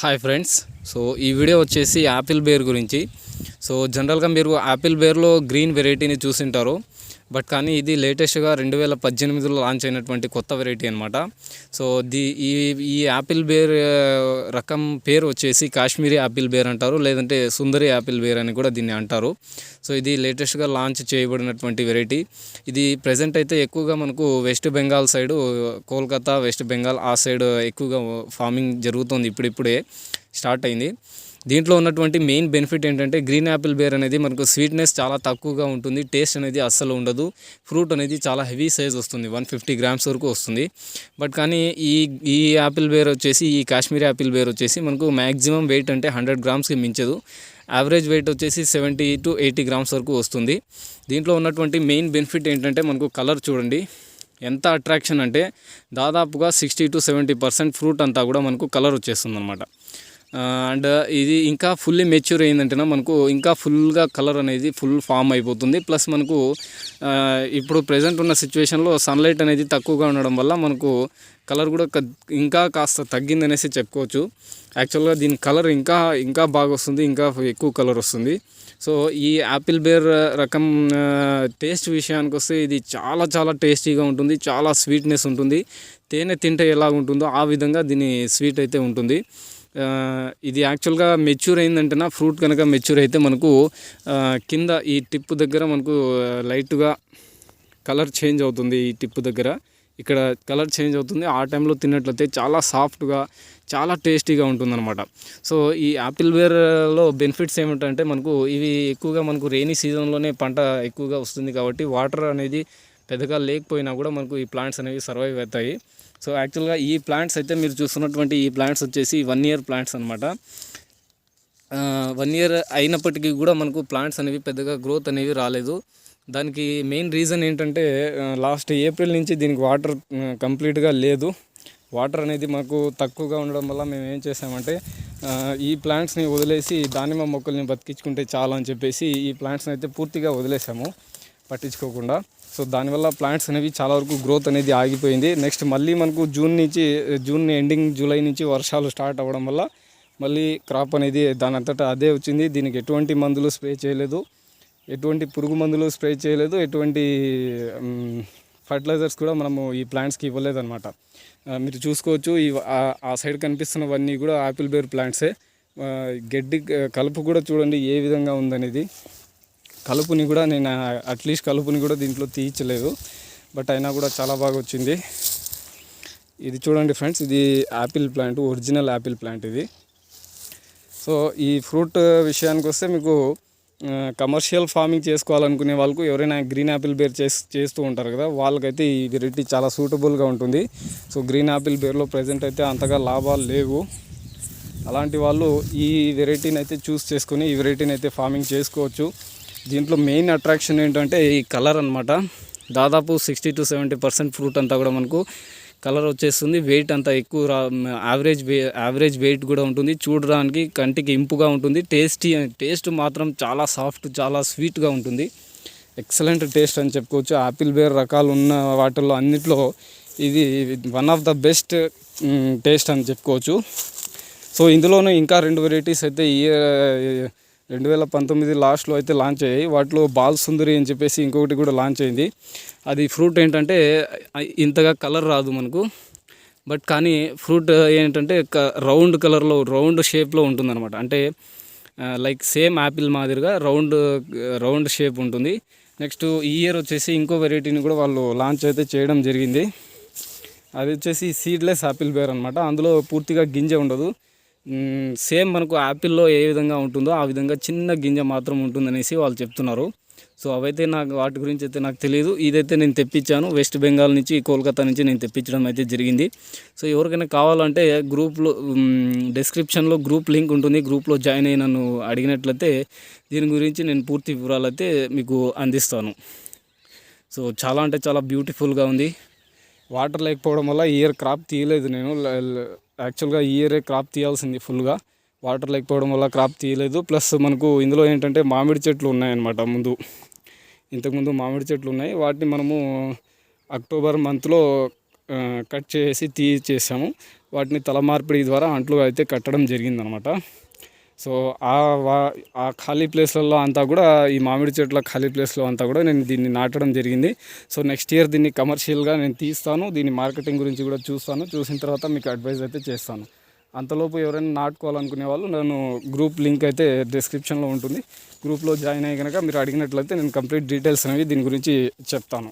Hi friends so ఈ video వచ్చేసి apple ber గురించి. సో జనరల్గా మీరు యాపిల్ బేర్లో గ్రీన్ వెరైటీని చూసింటారు. బట్ కానీ ఇది లేటెస్ట్గా రెండు వేల పద్దెనిమిదిలో లాంచ్ అయినటువంటి కొత్త వెరైటీ అనమాట సో ది ఈ ఈ యాపిల్ బేర్ రకం పేరు వచ్చేసి కాశ్మీరీ యాపిల్ బేర్ అంటారు లేదంటే సుందరి యాపిల్ బేర్ అని కూడా దీన్ని అంటారు. సో ఇది లేటెస్ట్గా లాంచ్ చేయబడినటువంటి వెరైటీ ఇది ప్రజెంట్ అయితే ఎక్కువగా మనకు West Bengal side Kolkata West Bengal ఆ సైడ్ ఎక్కువగా ఫార్మింగ్ జరుగుతుంది ఇప్పుడిప్పుడే స్టార్ట్ అయింది. దీంట్లో ఉన్నటువంటి మెయిన్ బెనిఫిట్ ఏంటంటే గ్రీన్ యాపిల్ బేర్ అనేది మనకు స్వీట్నెస్ చాలా తక్కువగా ఉంటుంది టేస్ట్ అనేది అస్సలు ఉండదు ఫ్రూట్ అనేది చాలా హెవీ సైజ్ వస్తుంది వన్ ఫిఫ్టీ గ్రామ్స్ వరకు వస్తుంది. బట్ కానీ ఈ ఈ యాపిల్ బేర్ వచ్చేసి ఈ కాశ్మీర్ యాపిల్ బేర్ వచ్చేసి మనకు మ్యాక్సిమం వెయిట్ అంటే హండ్రెడ్ గ్రామ్స్కి మించదు. యావరేజ్ వెయిట్ వచ్చేసి సెవెంటీ టు ఎయిటీ గ్రామ్స్ వరకు వస్తుంది. దీంట్లో ఉన్నటువంటి మెయిన్ బెనిఫిట్ ఏంటంటే మనకు కలర్ చూడండి. ఎంత అట్రాక్షన్ అంటే దాదాపుగా sixty to seventy percent fruit అంతా కూడా మనకు కలర్ వచ్చేస్తుంది అనమాట అండ్ ఇది ఇంకా ఫుల్లీ మెచ్యూర్ అయిందంటేనే మనకు ఇంకా ఫుల్గా కలర్ అనేది ఫుల్ ఫామ్ అయిపోతుంది. ప్లస్ మనకు ఇప్పుడు ప్రజెంట్ ఉన్న సిచ్యువేషన్లో సన్లైట్ అనేది తక్కువగా ఉండడం వల్ల మనకు కలర్ కూడా ఇంకా కాస్త తగ్గిందనేసి చెప్పుకోవచ్చు. యాక్చువల్గా దీని కలర్ ఇంకా ఇంకా బాగా వస్తుంది ఇంకా ఎక్కువ కలర్ వస్తుంది. సో ఈ యాపిల్ బేర్ రకం టేస్ట్ విషయానికి వస్తే ఇది చాలా చాలా టేస్టీగా ఉంటుంది చాలా స్వీట్నెస్ ఉంటుంది. తేనె తింటే ఎలా ఉంటుందో ఆ విధంగా దీని స్వీట్ అయితే ఉంటుంది. ఇది యాక్చువల్గా మెచ్యూర్ అయిందంటేనా ఫ్రూట్ కనుక మెచ్యూర్ అయితే మనకు కింద ఈ టిప్ దగ్గర మనకు లైట్గా కలర్ చేంజ్ అవుతుంది ఈ టిప్ దగ్గర. ఇక్కడ కలర్ చేంజ్ అవుతుంది. ఆ టైంలో తిన్నట్లయితే చాలా సాఫ్ట్గా చాలా టేస్టీగా ఉంటుందన్నమాట. సో ఈ యాపిల్ బేర్లో బెనిఫిట్స్ ఏమిటంటే మనకు ఇవి ఎక్కువగా మనకు రెయినీ సీజన్లోనే పంట ఎక్కువగా వస్తుంది కాబట్టి వాటర్ అనేది పెద్దగా లేకపోయినా కూడా మనకు ఈ ప్లాంట్స్ అనేవి సర్వైవ్ అవుతాయి. సో యాక్చువల్గా ఈ ప్లాంట్స్ అయితే మీరు చూస్తున్నటువంటి ఈ ప్లాంట్స్ వచ్చేసి వన్ ఇయర్ ప్లాంట్స్ అనమాట వన్ ఇయర్ అయినప్పటికీ కూడా మనకు ప్లాంట్స్ అనేవి పెద్దగా గ్రోత్ అనేవి రాలేదు. దానికి మెయిన్ రీజన్ ఏంటంటే లాస్ట్ ఏప్రిల్ నుంచి దీనికి వాటర్ కంప్లీట్గా లేదు. వాటర్ అనేది మాకు తక్కువగా ఉండడం వల్ల మేము ఏం చేసామంటే ఈ ప్లాంట్స్ని వదిలేసి దానిమ్మ మొక్కల్ని బతికించుకుంటే చాలు అని చెప్పేసి ఈ ప్లాంట్స్ని అయితే పూర్తిగా వదిలేసాము. పట్టించుకోకుండా. సో దానివల్ల ప్లాంట్స్ అనేవి చాలా వరకు గ్రోత్ అనేది ఆగిపోయింది. నెక్స్ట్ మళ్ళీ మనకు జూన్ నుంచి జూన్ ఎండింగ్ జూలై నుంచి వర్షాలు స్టార్ట్ అవ్వడం వల్ల మళ్ళీ క్రాప్ అనేది దాని అంతటా అదే వచ్చింది. దీనికి ఎటువంటి మందులు స్ప్రే చేయలేదు. ఎటువంటి పురుగు మందులు స్ప్రే చేయలేదు. ఎటువంటి ఫర్టిలైజర్స్ కూడా మనము ఈ ప్లాంట్స్కి ఇవ్వలేదు అనమాట మీరు చూసుకోవచ్చు ఈ ఆ- సైడ్ కనిపిస్తున్నవన్నీ కూడా ఆపిల్ బేర్ ప్లాంట్సే. గడ్డి కలుపు కూడా చూడండి ఏ విధంగా ఉందనేది. కలుపుని కూడా నేను అట్లీస్ట్ కలుపుని కూడా దీంట్లో తీయించలేదు బట్ అయినా కూడా చాలా బాగా వచ్చింది. ఇది చూడండి ఫ్రెండ్స్ ఇది apple plant original apple plant ఇది. సో ఈ ఫ్రూట్ విషయానికి వస్తే మీకు కమర్షియల్ ఫార్మింగ్ చేసుకోవాలనుకునే వాళ్ళకు ఎవరైనా గ్రీన్ యాపిల్ బేర్ చేస్తూ ఉంటారు కదా వాళ్ళకైతే ఈ వెరైటీ చాలా సూటబుల్గా ఉంటుంది. సో గ్రీన్ యాపిల్ బేర్లో ప్రజెంట్ అయితే అంతగా లాభాలు లేవు. అలాంటి వాళ్ళు ఈ వెరైటీని అయితే చూస్ చేసుకొని ఈ వెరైటీని అయితే ఫార్మింగ్ చేసుకోవచ్చు. దీంట్లో మెయిన్ అట్రాక్షన్ ఏంటంటే ఈ కలర్ అనమాట దాదాపు sixty to seventy percent fruit అంతా కూడా మనకు కలర్ వచ్చేస్తుంది. వెయిట్ అంతా ఎక్కువ రా యావరేజ్ వే యావరేజ్ వెయిట్ కూడా ఉంటుంది. చూడడానికి కంటికి ఇంపుగా ఉంటుంది. టేస్టీ టేస్ట్ మాత్రం చాలా సాఫ్ట్ చాలా స్వీట్గా ఉంటుంది. ఎక్సలెంట్ టేస్ట్ అని చెప్పుకోవచ్చు. యాపిల్ బేర్ రకాలు ఉన్న వాటిల్లో అన్నిట్లో ఇది one of the best taste అని చెప్పుకోవచ్చు. సో ఇందులోనూ ఇంకా రెండు వెరైటీస్ అయితే ఈ రెండు వేల పంతొమ్మిది లాస్ట్లో అయితే లాంచ్ అయ్యాయి. వాటిలో బాల్ సుందరి అని చెప్పేసి ఇంకొకటి కూడా లాంచ్ అయింది. అది ఫ్రూట్ ఏంటంటే ఇంతగా కలర్ రాదు మనకు. బట్ కానీ ఫ్రూట్ ఏంటంటే రౌండ్ కలర్లో రౌండ్ షేప్లో ఉంటుందన్నమాట. అంటే లైక్ సేమ్ యాపిల్ మాదిరిగా రౌండ్ రౌండ్ షేప్ ఉంటుంది. నెక్స్ట్ ఈ ఇయర్ వచ్చేసి ఇంకో వెరైటీని కూడా వాళ్ళు లాంచ్ అయితే చేయడం జరిగింది. అది వచ్చేసి సీడ్లెస్ యాపిల్ బేర్ అనమాట అందులో పూర్తిగా గింజ ఉండదు. సేమ్ మనకు యాపిల్లో ఏ విధంగా ఉంటుందో ఆ విధంగా చిన్న గింజ మాత్రం ఉంటుందనేసి వాళ్ళు చెప్తున్నారు. సో అవైతే నాకు వాటి గురించి అయితే నాకు తెలియదు ఇదైతే నేను తెప్పించాను. వెస్ట్ బెంగాల్ నుంచి కోల్కతా నుంచి నేను తెప్పించడం అయితే జరిగింది. సో ఎవరికైనా కావాలంటే గ్రూప్లో డిస్క్రిప్షన్లో గ్రూప్ లింక్ ఉంటుంది. గ్రూప్లో జాయిన్ అయ్యి నన్ను అడిగినట్లయితే దీని గురించి నేను పూర్తి వివరాలు అయితే మీకు అందిస్తాను. సో చాలా అంటే చాలా బ్యూటిఫుల్గా ఉంది. వాటర్ లేకపోవడం వల్ల ఇయర్ క్రాప్ తీయలేదు నేను. యాక్చువల్గా ఈ ఇయరే క్రాప్ తీయాల్సింది ఫుల్గా. వాటర్ లేకపోవడం వల్ల క్రాప్ తీయలేదు. ప్లస్ మనకు ఇందులో ఏంటంటే మామిడి చెట్లు ఉన్నాయన్నమాట ముందు. ఇంతకుముందు మామిడి చెట్లు ఉన్నాయి. వాటిని మనము అక్టోబర్ మంత్లో కట్ చేసి తీసేసాము. వాటిని తల మార్పిడి ద్వారా అంట్లు అయితే కట్టడం జరిగిందనమాట సో ఆ వా ఆ ఖాళీ ప్లేస్లలో అంతా కూడా ఈ మామిడి చెట్ల ఖాళీ ప్లేస్లో అంతా కూడా నేను దీన్ని నాటడం జరిగింది. సో నెక్స్ట్ ఇయర్ దీన్ని కమర్షియల్గా నేను తీస్తాను. దీని మార్కెటింగ్ గురించి కూడా చూస్తాను. చూసిన తర్వాత మీకు అడ్వైజ్ అయితే చేస్తాను. అంతలోపు ఎవరైనా నాటుకోవాలనుకునే వాళ్ళు నేను గ్రూప్ లింక్ అయితే డిస్క్రిప్షన్లో ఉంటుంది. గ్రూప్లో జాయిన్ అయ్యి కనుక మీరు అడిగినట్లయితే నేను కంప్లీట్ డీటెయిల్స్ అనేవి దీని గురించి చెప్తాను.